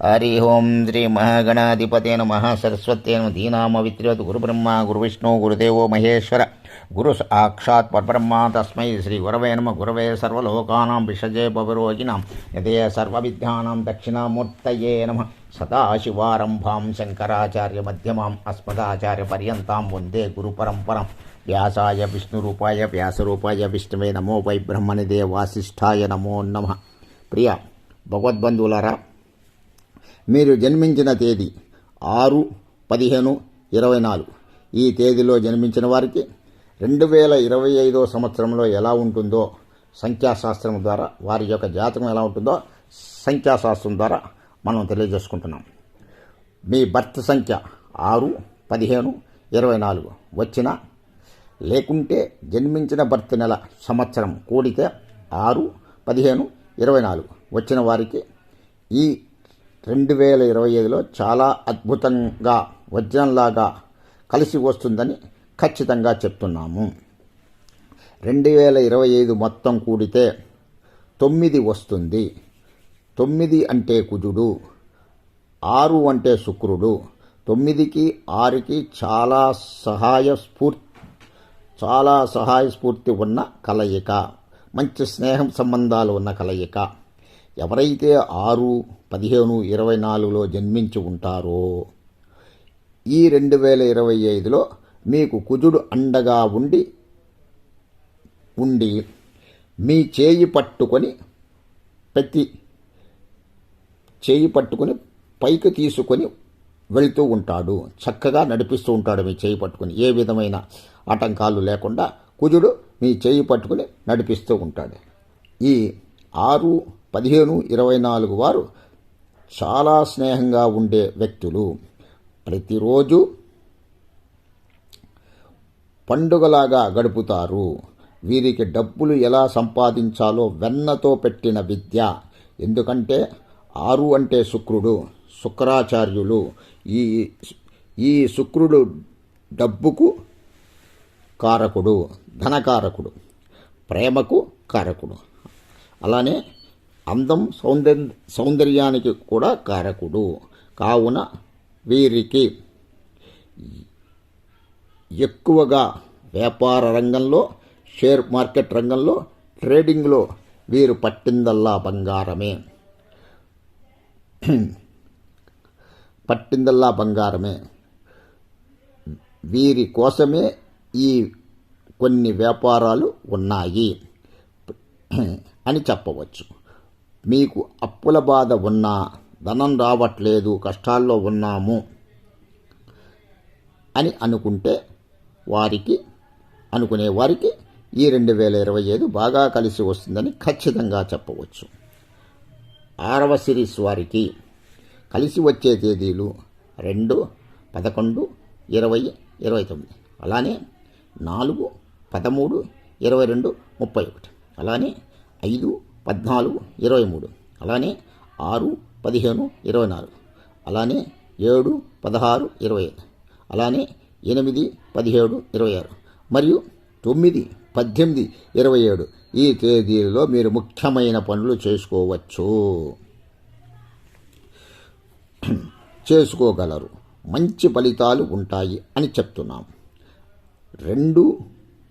హరి ఓం శ్రీ మహాగణాధిపతే నమ సరస్వతే నమ దీనామ విత్రివత్ గురుబ్రహ్మ గురువిష్ణు గురుదేవో మహేశ్వర గురు సాక్షాత్ పరబ్రహ్మ తస్మై శ్రీ గురవే నమ గురవే సర్వలోకానాం విషజే భవరోగిణాం యదే సర్వవిద్యానాం దక్షిణామూర్తయే నమ సదాశివారంభాం శంకరాచార్య మధ్యమాం అస్మదాచార్యపర్యంతాం వందే గురుపరంపరాం వ్యాసాయ విష్ణురూపాయ వ్యాసరూపాయ విష్ణువే నమో వై బ్రహ్మనిదే వాసిష్ఠాయ నమో నమ ప్రియ భగవద్బంధువులారా మీరు జన్మించిన తేదీ ఆరు పదిహేను ఇరవై నాలుగు. ఈ తేదీలో జన్మించిన వారికి రెండు వేల ఇరవై ఐదో సంవత్సరంలో ఎలా ఉంటుందో సంఖ్యాశాస్త్రం ద్వారా వారి యొక్క జాతకం ఎలా ఉంటుందో సంఖ్యాశాస్త్రం ద్వారా మనం తెలియజేసుకుంటున్నాం. మీ బర్త్ సంఖ్య ఆరు పదిహేను ఇరవై నాలుగు. వచ్చిన లేకుంటే జన్మించిన బర్త్ నెల సంవత్సరం కూడితే ఆరు పదిహేను ఇరవై నాలుగు. వచ్చిన వారికి ఈ రెండు వేల ఇరవై ఐదులో చాలా అద్భుతంగా వజ్రంలాగా కలిసి వస్తుందని ఖచ్చితంగా చెప్తున్నాము. రెండు వేల ఇరవై ఐదు మొత్తం కూడితే తొమ్మిది వస్తుంది. తొమ్మిది అంటే కుజుడు ఆరు అంటే శుక్రుడు తొమ్మిదికి ఆరుకి చాలా సహాయ స్ఫూర్తి చాలా సహాయ స్ఫూర్తి ఉన్న కలయిక మంచి స్నేహం సంబంధాలు ఉన్న కలయిక. ఎవరైతే ఆరు పదిహేను ఇరవై నాలుగులో జన్మించి ఉంటారో. ఈ రెండు వేల ఇరవై ఐదులో మీకు కుజుడు అండగా ఉండి ఉండి మీ చేయి పట్టుకొని ప్రతి చేయి పట్టుకొని పైకి తీసుకొని వెళ్తూ ఉంటాడు. చక్కగా నడిపిస్తూ ఉంటాడు మీ చేయి పట్టుకుని. ఏ విధమైన ఆటంకాలు లేకుండా కుజుడు మీ చేయి పట్టుకుని నడిపిస్తూ ఉంటాడు. ఈ ఆరు పదిహేను ఇరవై నాలుగు వారు చాలా స్నేహంగా ఉండే వ్యక్తులు ప్రతిరోజు పండుగలాగా గడుపుతారు. వీరికి డబ్బులు ఎలా సంపాదించాలో వెన్నతో పెట్టిన విద్య. ఎందుకంటే ఆరు అంటే శుక్రుడు శుక్రాచార్యులు. ఈ ఈ శుక్రుడు డబ్బుకు కారకుడు ధనకారకుడు ప్రేమకు కారకుడు. అలానే అందం సౌందర్య సౌందర్యానికి కూడా కారకుడు. కావున వీరికి ఎక్కువగా వ్యాపార రంగంలో షేర్ మార్కెట్ రంగంలో ట్రేడింగ్లో వీరు పట్టిందల్లా బంగారమే. పట్టిందల్లా బంగారమే. వీరి కోసమే ఈ కొన్ని వ్యాపారాలు ఉన్నాయి అని చెప్పవచ్చు. మీకు అప్పుల బాధ ఉన్నా ధనం రావట్లేదు కష్టాల్లో ఉన్నాము అని అనుకుంటే వారికి అనుకునే వారికి ఈ రెండు వేల ఇరవై ఐదు బాగా కలిసి వస్తుందని ఖచ్చితంగా చెప్పవచ్చు. ఆరవ సిరీస్ వారికి కలిసి వచ్చే తేదీలు రెండు పదకొండు ఇరవై ఇరవై తొమ్మిది. అలానే నాలుగు పదమూడు ఇరవై రెండు ముప్పై ఒకటి. అలానే ఐదు పద్నాలుగు ఇరవై మూడు. అలానే ఆరు పదిహేను ఇరవై నాలుగు. అలానే ఏడు పదహారు ఇరవై ఐదు. అలానే ఎనిమిది పదిహేడు ఇరవై ఆరు. మరియు తొమ్మిది పద్దెనిమిది ఇరవై ఏడు. ఈ తేదీలలో మీరు ముఖ్యమైన పనులు చేసుకోవచ్చు. చేసుకోగలరు. మంచి ఫలితాలు ఉంటాయి అని చెప్తున్నాం. రెండు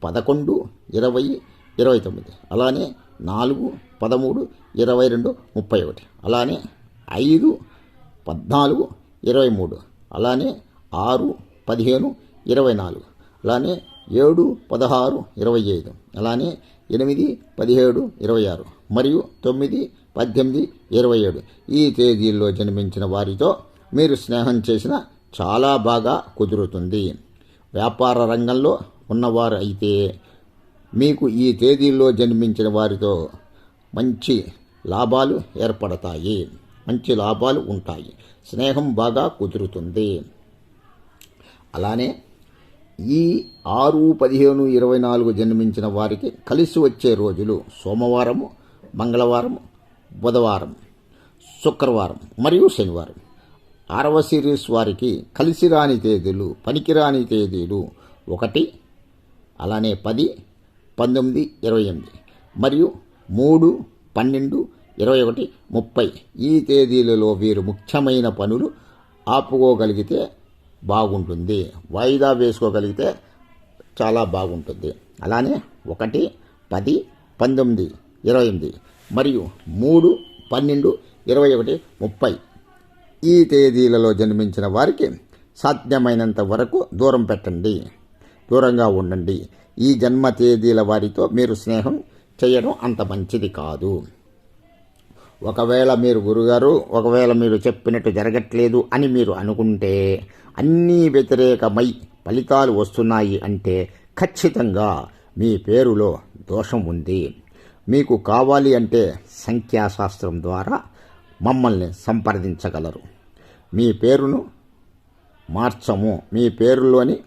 పదకొండు ఇరవై ఇరవై తొమ్మిది. అలానే నాలుగు పదమూడు ఇరవై రెండు ముప్పై ఒకటి. అలానే ఐదు పద్నాలుగు ఇరవై మూడు. అలానే ఆరు పదిహేను ఇరవై నాలుగు. అలానే ఏడు పదహారు ఇరవై ఐదు. అలానే ఎనిమిది పదిహేడు ఇరవై ఆరు. మరియు తొమ్మిది పద్దెనిమిది ఇరవై ఏడు. ఈ తేదీల్లో జన్మించిన వారితో మీరు స్నేహం చేసిన చాలా బాగా కుదురుతుంది. వ్యాపార రంగంలో ఉన్నవారు అయితే మీకు ఈ తేదీల్లో జన్మించిన వారితో మంచి లాభాలు ఏర్పడతాయి. మంచి లాభాలు ఉంటాయి. స్నేహం బాగా కుదురుతుంది. అలానే ఈ ఆరు పదిహేను ఇరవై నాలుగు జన్మించిన వారికి కలిసి వచ్చే రోజులు సోమవారము మంగళవారం బుధవారం శుక్రవారం మరియు శనివారం. ఆరవ సిరీస్ వారికి కలిసి రాని తేదీలు పనికిరాని తేదీలు ఒకటి అలానే పది పంతొమ్మిది ఇరవై ఎనిమిది. మరియు మూడు పన్నెండు ఇరవై ఒకటి ముప్పై. ఈ తేదీలలో వీరు ముఖ్యమైన పనులు ఆపుకోగలిగితే బాగుంటుంది. వాయిదా వేసుకోగలిగితే చాలా బాగుంటుంది. అలానే ఒకటి పది పంతొమ్మిది ఇరవై ఎనిమిది మరియు మూడు పన్నెండు ఇరవై ఒకటి ముప్పై. ఈ తేదీలలో జన్మించిన వారికి సాధ్యమైనంత వరకు దూరం పెట్టండి. దూరంగా ఉండండి. ఈ జన్మ తేదీల వారితో మీరు స్నేహం చేయడం అంత మంచిది కాదు. ఒకవేళ మీరు గురుగారు ఒకవేళ మీరు చెప్పినట్టు జరగట్లేదు అని మీరు అనుకుంటే అన్నీ వ్యతిరేకమై ఫలితాలు వస్తున్నాయి అంటే ఖచ్చితంగా మీ పేరులో దోషం ఉంది. మీకు కావాలి అంటే సంఖ్యాశాస్త్రం ద్వారా మమ్మల్ని సంప్రదించగలరు. మీ పేరును మార్చము. మీ పేరులోని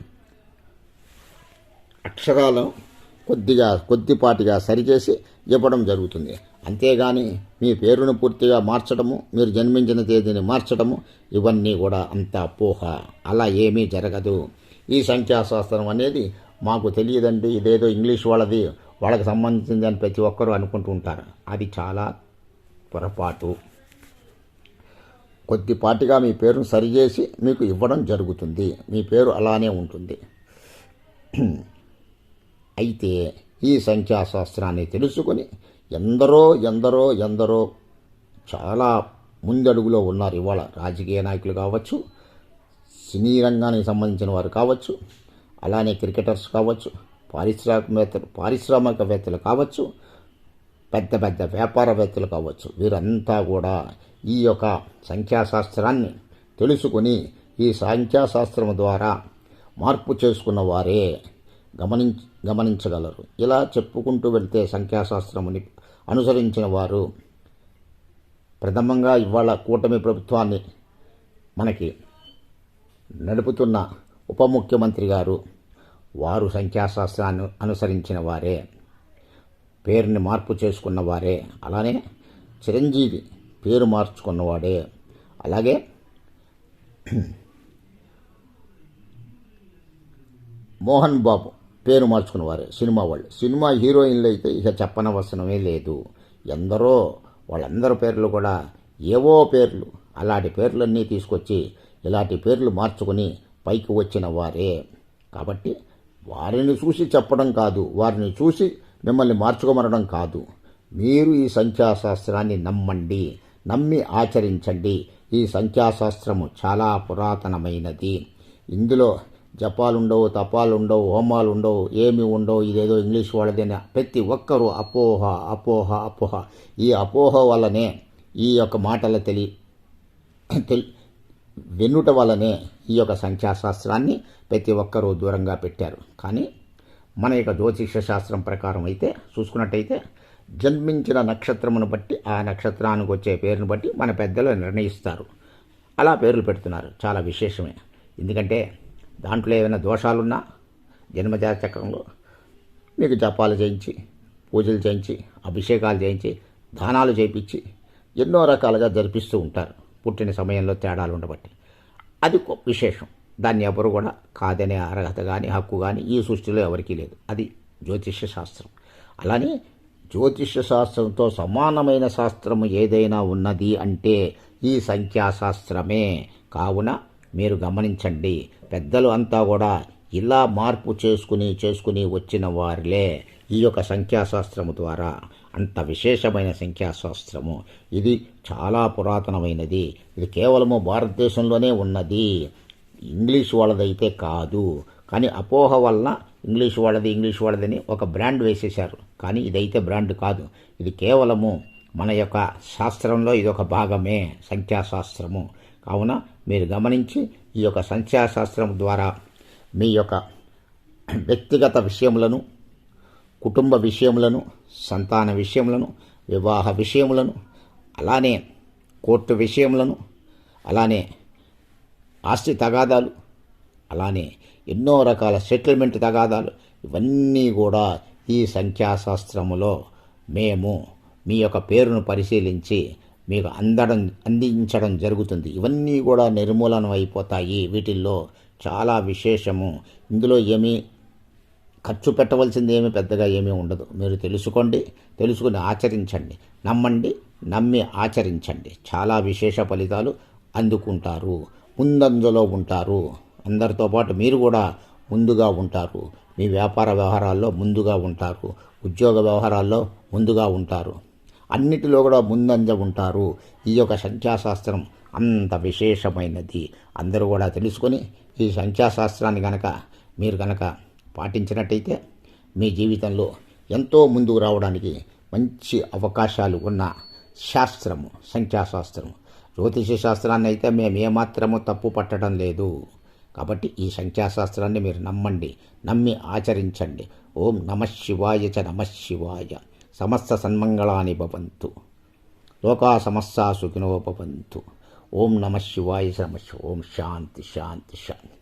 అక్షరాలను కొద్దిగా కొద్దిపాటిగా సరిచేసి ఇవ్వడం జరుగుతుంది. అంతేగాని మీ పేరును పూర్తిగా మార్చడము మీరు జన్మించిన తేదీని మార్చడము ఇవన్నీ కూడా అంత అపోహ అలా ఏమీ జరగదు. ఈ సంఖ్యాశాస్త్రం అనేది మాకు తెలియదండి. ఇదేదో ఇంగ్లీష్ వాళ్ళది. వాళ్ళకి సంబంధించింది అని ప్రతి ఒక్కరూ అనుకుంటూ ఉంటారు. అది చాలా పొరపాటు. కొద్దిపాటిగా మీ పేరును సరిచేసి మీకు ఇవ్వడం జరుగుతుంది. మీ పేరు అలానే ఉంటుంది. అయితే ఈ సంఖ్యాశాస్త్రాన్ని తెలుసుకొని ఎందరో ఎందరో ఎందరో చాలా ముందడుగులో ఉన్నారు ఇవాళ రాజకీయ నాయకులు కావచ్చు సినీ రంగానికి సంబంధించిన వారు కావచ్చు అలానే క్రికెటర్స్ కావచ్చు పారిశ్రామికవేత్తలు పారిశ్రామికవేత్తలు కావచ్చు పెద్ద పెద్ద వ్యాపారవేత్తలు కావచ్చు. వీరంతా కూడా ఈ యొక్క సంఖ్యాశాస్త్రాన్ని తెలుసుకొని ఈ సంఖ్యాశాస్త్రం ద్వారా మార్పు చేసుకున్న వారే గమనించ గమనించగలరు. ఇలా చెప్పుకుంటూ వెళ్తే సంఖ్యాశాస్త్రముని అనుసరించిన వారు ప్రథమంగా ఇవాళ కూటమి ప్రభుత్వాన్ని మనకి నడుపుతున్న ఉప ముఖ్యమంత్రి గారు వారు సంఖ్యాశాస్త్రాన్ని అనుసరించిన వారే పేరుని మార్పు చేసుకున్న వారే అలానే చిరంజీవి పేరు మార్చుకున్నవాడే అలాగే మోహన్ బాబు పేరు మార్చుకున్నవారే సినిమా వాళ్ళు. సినిమా హీరోయిన్లు అయితే ఇక చెప్పనవసరమే లేదు. ఎందరో వాళ్ళందరి పేర్లు కూడా ఏవో పేర్లు అలాంటి పేర్లన్నీ తీసుకొచ్చి ఇలాంటి పేర్లు మార్చుకుని పైకి వచ్చిన వారే కాబట్టి వారిని చూసి చెప్పడం కాదు వారిని చూసి మిమ్మల్ని మార్చుకోమనడం కాదు. మీరు ఈ సంఖ్యాశాస్త్రాన్ని నమ్మండి నమ్మి ఆచరించండి. ఈ సంఖ్యాశాస్త్రము చాలా పురాతనమైనది. ఇందులో జపాలుండవు తపాలుండవు హోమాలు ఉండవు ఏమి ఉండవు ఇదేదో ఇంగ్లీష్ వాళ్ళదేనా? ప్రతి ఒక్కరూ అపోహ అపోహ అపోహ. ఈ అపోహ వల్లనే ఈ యొక్క మాటల తెలి తెలి వెన్నుట వల్లనే ఈ యొక్క సంఖ్యాశాస్త్రాన్ని ప్రతి ఒక్కరూ దూరంగా పెట్టారు. కానీ మన యొక్క జ్యోతిష శాస్త్రం ప్రకారం అయితే చూసుకున్నట్టయితే జన్మించిన నక్షత్రమును బట్టి ఆ నక్షత్రానికి వచ్చే పేరును బట్టి మన పెద్దలు నిర్ణయిస్తారు. అలా పేర్లు పెడుతున్నారు. చాలా విశేషమే. ఎందుకంటే దాంట్లో ఏమైనా దోషాలున్నా జన్మజాతకంలో మీకు జపాలు చేయించి పూజలు చేయించి అభిషేకాలు చేయించి దానాలు చేయించి ఎన్నో రకాలుగా జరిపిస్తూ ఉంటారు. పుట్టిన సమయంలో తేడాలు ఉండబట్టి. అది గొప్ప విశేషం. దాన్ని ఎవరు కూడా కాదనే అర్హత కానీ హక్కు కానీ ఈ సృష్టిలో ఎవరికీ లేదు. అది జ్యోతిష్య శాస్త్రం. అలానే జ్యోతిష్య శాస్త్రంతో సమానమైన శాస్త్రము ఏదైనా ఉన్నది అంటే ఈ సంఖ్యాశాస్త్రమే. కావున మీరు గమనించండి పెద్దలు అంతా కూడా ఇలా మార్పు చేసుకుని చేసుకుని వచ్చిన వారిలే ఈ యొక్క సంఖ్యాశాస్త్రము ద్వారా. అంత విశేషమైన సంఖ్యాశాస్త్రము. ఇది చాలా పురాతనమైనది. ఇది కేవలము భారతదేశంలోనే ఉన్నది. ఇంగ్లీష్ వాళ్ళదైతే కాదు. కానీ అపోహ వలన ఇంగ్లీష్ వాళ్ళది ఇంగ్లీష్ వాళ్ళదని ఒక బ్రాండ్ వేసేశారు. కానీ ఇదైతే బ్రాండ్ కాదు. ఇది కేవలము మన యొక్క శాస్త్రంలో ఇది ఒక భాగమే సంఖ్యాశాస్త్రము. కావున మీరు గమనించి ఈ యొక్క సంఖ్యాశాస్త్రం ద్వారా మీ యొక్క వ్యక్తిగత విషయములను కుటుంబ విషయములను సంతాన విషయములను వివాహ విషయములను అలానే కోర్టు విషయములను అలానే ఆస్తి తగాదాలు అలానే ఎన్నో రకాల సెటిల్మెంట్ తగాదాలు ఇవన్నీ కూడా ఈ సంఖ్యాశాస్త్రములో మేము మీ యొక్క పేరును పరిశీలించి మీకు అందడం అందించడం జరుగుతుంది. ఇవన్నీ కూడా నిర్మూలనం అయిపోతాయి. వీటిల్లో చాలా విశేషము. ఇందులో ఏమీ ఖర్చు పెట్టవలసింది ఏమీ పెద్దగా ఏమీ ఉండదు. మీరు తెలుసుకోండి తెలుసుకుని ఆచరించండి. నమ్మండి నమ్మి ఆచరించండి. చాలా విశేష ఫలితాలు అందుకుంటారు. ముందంజలో ఉంటారు. అందరితో పాటు మీరు కూడా ముందుగా ఉంటారు. మీ వ్యాపార వ్యవహారాల్లో ముందుగా ఉంటారు. ఉద్యోగ వ్యవహారాల్లో ముందుగా ఉంటారు. అన్నిటిలో కూడా ముందంజ ఉంటారు. ఈ యొక్క సంఖ్యాశాస్త్రం అంత విశేషమైనది. అందరూ కూడా తెలుసుకొని ఈ సంఖ్యాశాస్త్రాన్ని కనుక మీరు కనుక పాటించినట్టయితే మీ జీవితంలో ఎంతో ముందుకు రావడానికి మంచి అవకాశాలు ఉన్న శాస్త్రము సంఖ్యాశాస్త్రము. జ్యోతిష శాస్త్రాన్ని అయితే మేము ఏమాత్రము తప్పు పట్టడం లేదు. కాబట్టి ఈ సంఖ్యాశాస్త్రాన్ని మీరు నమ్మండి నమ్మి ఆచరించండి. ఓం నమ శివాయ చ నమ శివాయ. సమస్త సన్మంగళాని భవంతు. లోకా సమస్త సుఖినో భవంతు. ఓం నమ శివాయ నమ ఓం శాంతి శాంతి శాంతి.